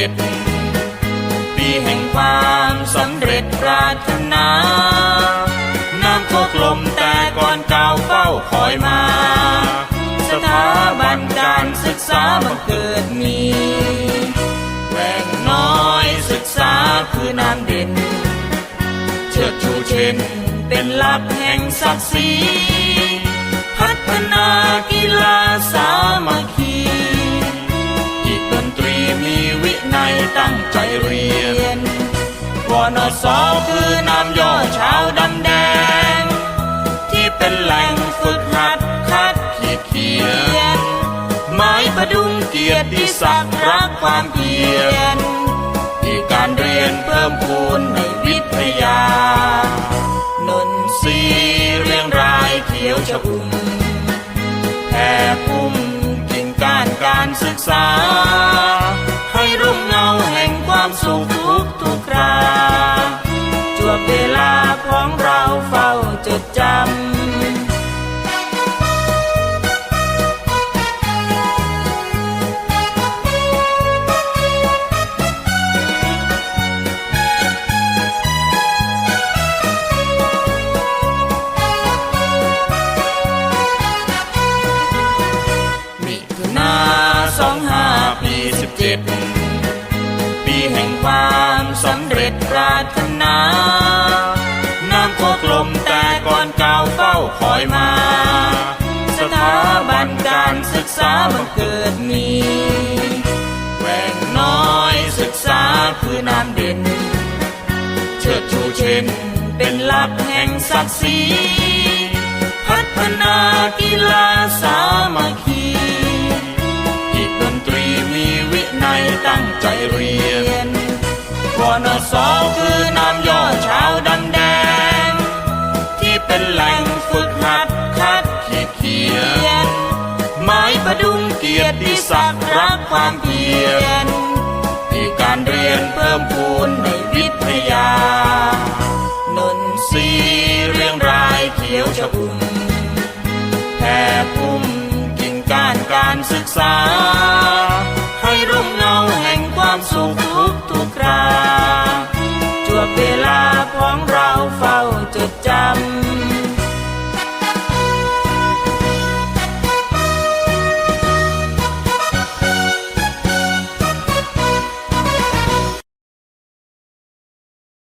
ร็จ ปีแห่งความสำเร็จปรารถนา น้ำโคกลมแต่ก่อนเก่าเฝ้าคอยมา สถาบันการศึกษาบังเกิดมีแหวกน้อยศึกษาคือน้ำเด่น เชิดชูเช่นเป็นหลักแห่งศักดิ์ศรีพัฒนากีฬาสามัคคี ตั้งใจเรียนวอนสอคือนามย่อชาวดำแดง ที่เป็นแหล่งฝึกหัดคัดขีดเขียนหมายประดุงเกียรติศักดิ์รักความเพียรที่การเรียนเพิ่มพูนในวิทยานนทรีเรียงรายเขียวชอุ่มแผ่พุ่มกิ่งก้านการศึกษา จำมิถุนาสองห้าปีสิบเจ็ดปีแห่งความสำเร็จปรารถนา อยมา สถาบันการศึกษาบังเกิดมีแหวงน้อยศึกษาคือน้ำเด่น เชิดชูเช่นเป็นหลักแห่งศักดิ์ศรีพัฒนากีฬาสามัคคีจิตดนตรีมีวินัยตั้งใจเรียนวนสอคือ ที่สักรักความเพียรที่การเรียนเพิ่มพูนในวิทยานนสีเรียงรายเขียวชอุ่มแผ่พุ่มกิ่งการการศึกษา